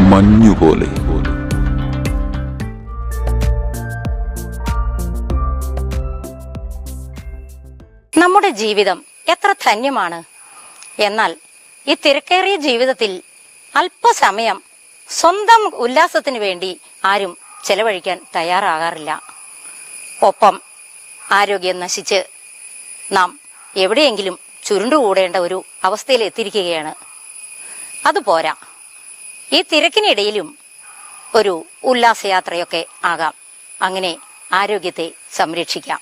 മഞ്ഞുപോലെ. നമ്മുടെ ജീവിതം എത്ര ധന്യമാണ്. എന്നാൽ ഈ തിരക്കേറിയ ജീവിതത്തിൽ അല്പസമയം സ്വന്തം ഉല്ലാസത്തിന് വേണ്ടി ആരും ചെലവഴിക്കാൻ തയ്യാറാകാറില്ല. ഒപ്പം ആരോഗ്യം നശിച്ച് നാം എവിടെയെങ്കിലും ചുരുണ്ടുകൂടേണ്ട ഒരു അവസ്ഥയിൽ എത്തിയിരിക്കുകയാണ് അതുപോരാ. ഈ തിരക്കിനിടയിലും ഒരു ഉല്ലാസയാത്രയൊക്കെ ആകാം. അങ്ങനെ ആരോഗ്യത്തെ സംരക്ഷിക്കാം.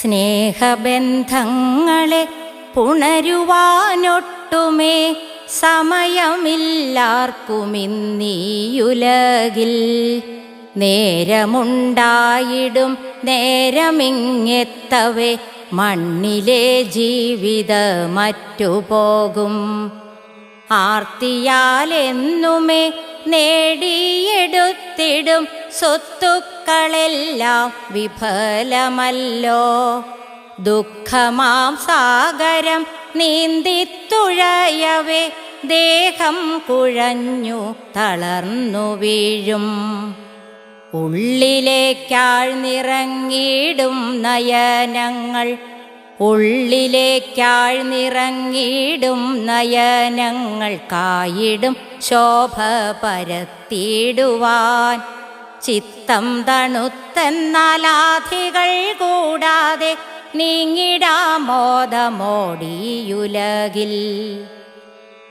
സ്നേഹബന്ധങ്ങളെ പുണരുവാനൊട്ടുമേ സമയമില്ലാർക്കുമിന്നീയുലകിൽ. നേരമുണ്ടായിടും നേരമിങ്ങെത്തവേ മണ്ണിലെ ജീവിത മറ്റുപോകും ആർത്തിയാലെന്നുമേ നേടിയെടുത്തിടും സ്വത്തുക്കളെല്ലാം വിഫലമല്ലോ. ദുഃഖമാം സാഗരം നീന്തിത്തുഴയവേ ദേഹം കുഴഞ്ഞു തളർന്നു വീഴും. ഉള്ളിലേക്കാഴ്ന്നിറങ്ങിയിടും നയനങ്ങൾ ഉള്ളിലേക്കാഴ്ന്നിറങ്ങിയിടും നയനങ്ങൾക്കായിടും ശോഭ പരത്തിയിടുവാൻ. ചിത്തം തണുത്തെന്നാലാധികൾ കൂടാതെ നീങ്ങിടാമോദമോടിയുലകിൽ.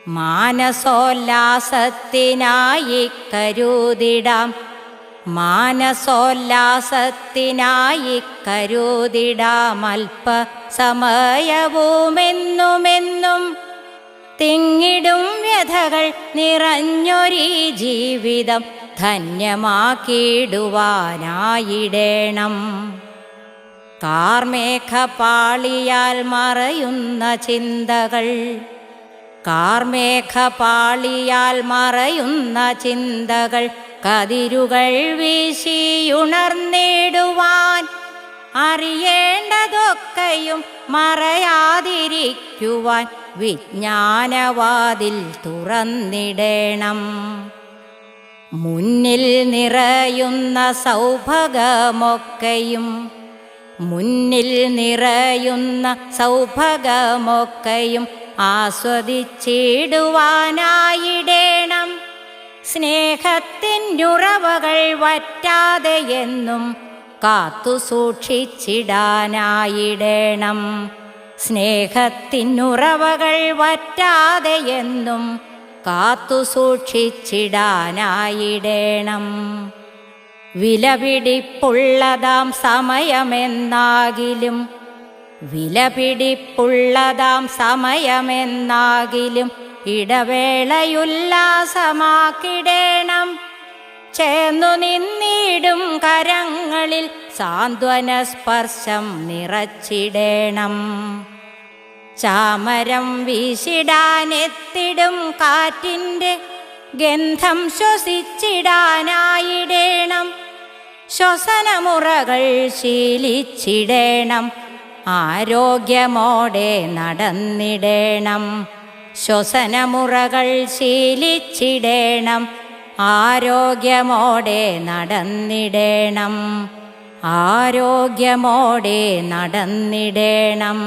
മാനസോല്ലാസത്തിനായി കരുതിടാം മാനസോല്ലാസത്തിനായി കരുതിടാമൽപ്പ സമയവുമെന്നുമെന്നും തിങ്ങിടും വ്യഥകൾ നിറഞ്ഞൊരീ ജീവിതം ധന്യമാക്കിയിടുവാനായിടേണം. കാർമേഘപാളിയാൽ മറയുന്ന ചിന്തകൾ കാർമേഘപാളിയാൽ മറയുന്ന ചിന്തകൾ കതിരുകൾ വീശിയുണർന്നിടുവാൻ അറിയേണ്ടതൊക്കെയും മറയാതിരിക്കുവാൻ വിജ്ഞാനവാതിൽ തുറന്നിടേണം. മുന്നിൽ നിറയുന്ന സൗഭഗമൊക്കെയും മുന്നിൽ നിറയുന്ന സൗഭഗമൊക്കെയും ആസ്വദിച്ചിടുവാനായിടേണം സ്നേഹത്തിനുറവകൾ വറ്റാതെ എന്നും കാത്തു സൂക്ഷിച്ചിടാനായിടേണം. സ്നേഹത്തിനുറവകൾ വറ്റാതെ എന്നും കാത്തു സൂക്ഷിച്ചിടാനായിടേണം. വിലപിടിപ്പുള്ളതാം സമയമെന്നാകിലും വിലപിടിപ്പുള്ളതാം സമയമെന്നാകിലും ഇടവേളയുല്ലാസമാക്കിടേണം. ചേർന്നു നിന്നിടും കരങ്ങളിൽ സാന്ത്വന സ്പർശം നിറച്ചിടേണം. ചാമരം വീശിടാനെത്തിടും കാറ്റിന്റെ ഗന്ധം ശ്വസിച്ചിടാനായിടേണം. ശ്വസനമുറകൾ ശീലിച്ചിടേണം. ആരോഗ്യമോടെ നടന്നിടേണം. ശ്വസനമുറകൾ ശീലിച്ചിടേണം. ആരോഗ്യമോടെ നടന്നിടേണം. ആരോഗ്യമോടെ നടന്നിടേണം.